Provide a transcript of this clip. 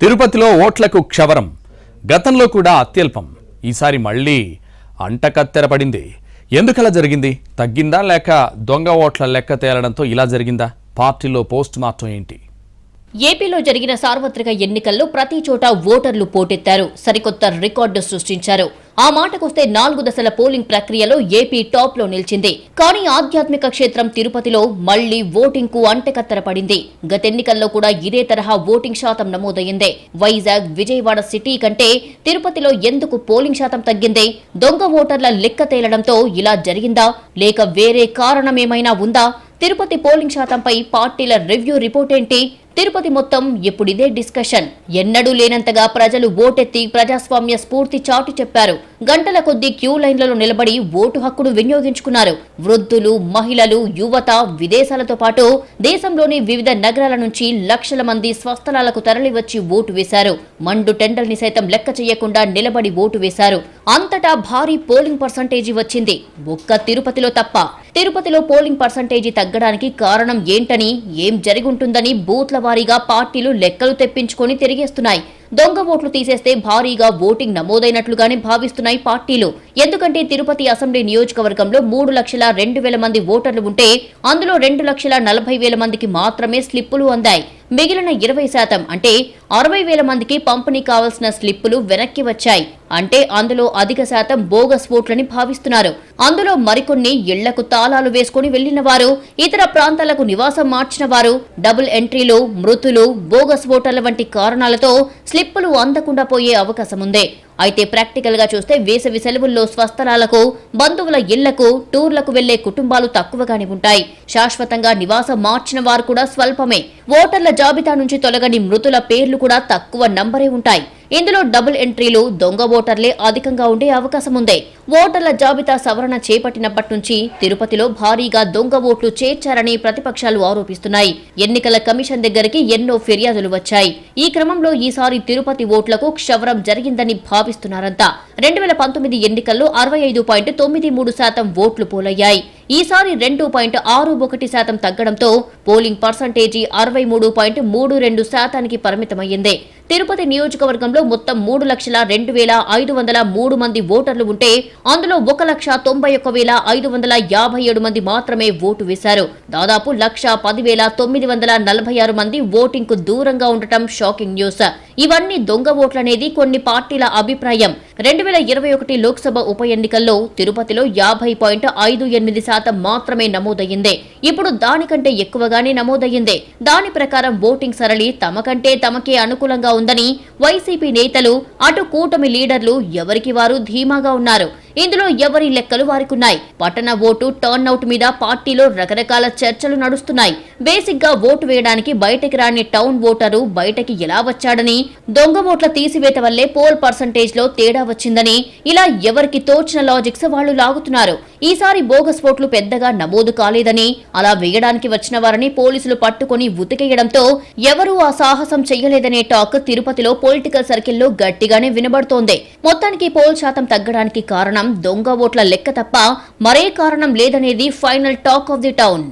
తిరుపతిలో ఓట్లకు క్షవరం గతంలో కూడా అత్యల్పం. ఈసారి మళ్ళీ అంటకత్తెర పడింది. ఎందుకలా జరిగింది? తగ్గిందా లేక దొంగ ఓట్ల లెక్క తేలడంతో ఇలా జరిగిందా? పార్టీలో పోస్ట్ మార్టం ఏంటి? ఏపీలో జరిగిన సార్వత్రిక ఎన్నికల్లో ప్రతి చోట ఓటర్లు పోటెత్తారు. సరికొత్త రికార్డు సృష్టించారు. ఆ మాటకొస్తే నాలుగు దశల పోలింగ్ ప్రక్రియలో ఏపీ టాప్లో నిలిచింది. కానీ ఆధ్యాత్మిక క్షేత్రం తిరుపతిలో మళ్ళీ ఓటింగ్కు అంటెకత్తర పడింది గతెన్నికల్లో కూడా ఇదే తరహా ఓటింగ్ శాతం నమోదయ్యింది. వైజాగ్ విజయవాడ సిటీ కంటే తిరుపతిలో ఎందుకు పోలింగ్ శాతం తగ్గింది? దొంగ ఓటర్ల లెక్క తేలడంతో ఇలా జరిగిందా? లేక వేరే కారణమేమైనా ఉందా? తిరుపతి పోలింగ్ శాతంపై పార్టీల రివ్యూ రిపోర్ట్ ఏంటి తిరుపతి మొత్తం ఇప్పుడిదే డిస్కషన్. ఎన్నడూ లేనంతగా ప్రజలు ఓటెత్తి ప్రజాస్వామ్య స్ఫూర్తి చాటు చెప్పారు. గంటల కొద్దీ క్యూ లైన్లలో నిలబడి ఓటు హక్కును వినియోగించుకున్నారు. వృద్ధులు మహిళలు యువత విదేశాలతో పాటు దేశంలోని వివిధ నగరాల నుంచి లక్షల మంది స్వస్థలాలకు తరలివచ్చి ఓటు వేశారు. మండు టెండల్ని సైతం లెక్క చేయకుండా నిలబడి ఓటు వేశారు. అంతటా భారీ పోలింగ్ పర్సంటేజీ వచ్చింది. ఒక్క తిరుపతిలో తప్ప తిరుపతిలో పోలింగ్ పర్సంటేజీ తగ్గడానికి కారణం ఏంటని ఏం జరిగుంటుందని బూత్ల వారీగా పార్టీలు లెక్కలు తెప్పించుకొని తిరిగేస్తున్నాయి. దొంగ ఓట్లు తీసేస్తే భారీగా ఓటింగ్ నమోదైనట్లుగానే భావిస్తున్నాయి పార్టీలు. ఎందుకంటే తిరుపతి అసెంబ్లీ నియోజకవర్గంలో మూడు లక్షల రెండు వేల మంది ఓటర్లు ఉంటే అందులో రెండు లక్షల నలభై వేల మందికి మాత్రమే స్లిప్పులు అందాయి. మిగిలిన ఇరవై శాతం అంటే అరవై వేల మందికి పంపిణీ కావాల్సిన స్లిప్పులు వెనక్కి వచ్చాయి. అంటే అందులో అధిక శాతం బోగస్ ఓట్లని భావిస్తున్నారు. అందులో మరికొన్ని ఇళ్ళకు తాళాలు వేసుకుని వెళ్ళిన వారు ఇతర ప్రాంతాలకు నివాసం మార్చిన వారు డబుల్ ఎంట్రీలు మృతులు బోగస్ ఓటర్ల వంటి కారణాలతో స్లిప్పులు అందకుండా పోయే అవకాశం ఉంది. అయితే ప్రాక్టికల్గా చూస్తే వేసవి సెలవుల్లో స్వస్థలాలకు బంధువుల ఇళ్ళకు టూర్లకు వెళ్ళే కుటుంబాలు తక్కువగానే ఉంటాయి. శాశ్వతంగా నివాసం మార్చిన వారు కూడా స్వల్పమే. ఓటర్ల జాబితా నుంచి తొలగని మృతుల పేర్లు కూడా తక్కువ నంబరే ఉంటాయి. ఇందులో డబుల్ ఎంట్రీలు దొంగ ఓటర్లే అధికంగా ఉండే అవకాశం ఉంది. ఓటర్ల జాబితా సవరణ చేపట్టినప్పటి నుంచి తిరుపతిలో భారీగా దొంగ ఓట్లు చేర్చారని ప్రతిపక్షాలు ఆరోపిస్తున్నాయి. ఎన్నికల కమిషన్ దగ్గరికి ఎన్నో ఫిర్యాదులు వచ్చాయి. ఈ క్రమంలో ఈసారి తిరుపతి ఓట్లకు క్షవరం జరిగిందని భావిస్తున్నారంతా. రెండు వేల పంతొమ్మిది ఎన్నికల్లో అరవై ఐదు పాయింట్ తొమ్మిది మూడు శాతం ఓట్లు పోలయ్యాయి. ఈసారి రెండు పాయింట్ ఆరు ఒకటి శాతం తగ్గడంతో పోలింగ్ పర్సంటేజీ అరవై మూడు పాయింట్ మూడు రెండు శాతానికి పరిమితమైంది తిరుపతి నియోజకవర్గంలో మొత్తం మూడు లక్షల రెండు వేల ఐదు వందల మూడు మంది ఓటర్లు ఉంటే అందులో ఒక లక్ష తొంభై ఒక్క వేల ఐదు వందల యాభై ఏడు మంది మాత్రమే ఓటు వేశారు. దాదాపు లక్ష పదివేల తొమ్మిది వందల నలభై ఆరు మంది ఓటింగ్కు దూరంగా ఉండటం షాకింగ్ న్యూస్. ఇవన్నీ దొంగ ఓట్లనేది కొన్ని పార్టీల అభిప్రాయం. రెండు వేల ఇరవై ఒకటి లోక్సభ ఉప ఎన్నికల్లో తిరుపతిలో యాభై పాయింట్ ఐదు ఎనిమిది శాతం మాత్రమే నమోదయ్యింది. ఇప్పుడు దానికంటే ఎక్కువగానే నమోదయ్యింది. దాని ప్రకారం ఓటింగ్ సరళి తమకంటే తమకే అనుకూలంగా ఉందని వైసీపీ నేతలు అటు కూటమి లీడర్లు ఎవరికి వారు ధీమాగా ఉన్నారు. ఇందులో ఎవరి లెక్కలు వారికున్నాయి? పట్టణ ఓటు టర్న్ అవుట్ మీద పార్టీలో రకరకాల చర్చలు నడుస్తున్నాయి. బేసిక్గా ఓటు వేయడానికి బయటకి రాని టౌన్ ఓటరు బయటకి ఎలా వచ్చాడని దొంగ ఓట్ల తీసివేత వల్లే పోల్ పర్సంటేజ్లో తేడా వచ్చిందని ఇలా ఎవరికి తోచిన లాజిక్స్ వాళ్ళు లాగుతున్నారు. ఈసారి బోగస్ ఓట్లు పెద్దగా నమోదు కాలేదని అలా వేయడానికి వచ్చిన వారిని పోలీసులు పట్టుకుని ఉతికేయడంతో ఎవరూ ఆ సాహసం చెయ్యలేదనే టాక్ తిరుపతిలో పొలిటికల్ సర్కిల్లో గట్టిగానే వినబడుతోంది. మొత్తానికి పోల్ శాతం తగ్గడానికి కారణం దొంగ ఓట్ల లెక్క తప్ప మరే కారణం లేదనేది final talk of the town.